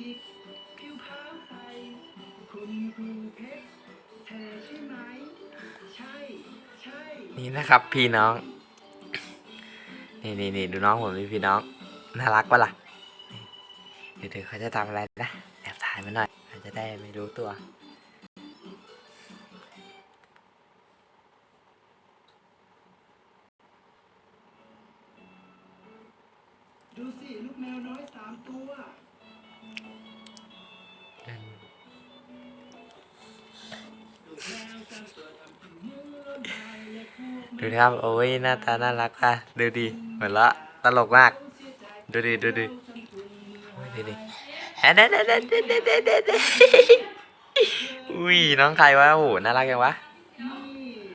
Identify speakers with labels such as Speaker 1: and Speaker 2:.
Speaker 1: ยิบผิวขาวใสคุณครูเพชรเธอใช่ไหม ใช่ ใช่
Speaker 2: นี่นะครับพี่น้อง นี่นี่นี่ดูน้องผมดิพี่น้อง น่ารักปะล่ะ เดี๋ยวเธอเขาจะทำอะไรนะแอบถ่ายมาหน่อยอาจจะได้ไม่รู้ตัว
Speaker 1: ดูสิ ลูกแมวน้อยสามตัว ดูนะครับ โอ้ยหน้าตาน่ารั
Speaker 2: กอะ ดูดีเหมือนละตลกมาก
Speaker 1: ดูดีดูดีดูดีเดูดิ
Speaker 2: แอะเด็ดเด็ดเด็ดเด็ดเด็ดเด็ดอุ้ยน้องใครวะโอ้โหน่ารักจังวะ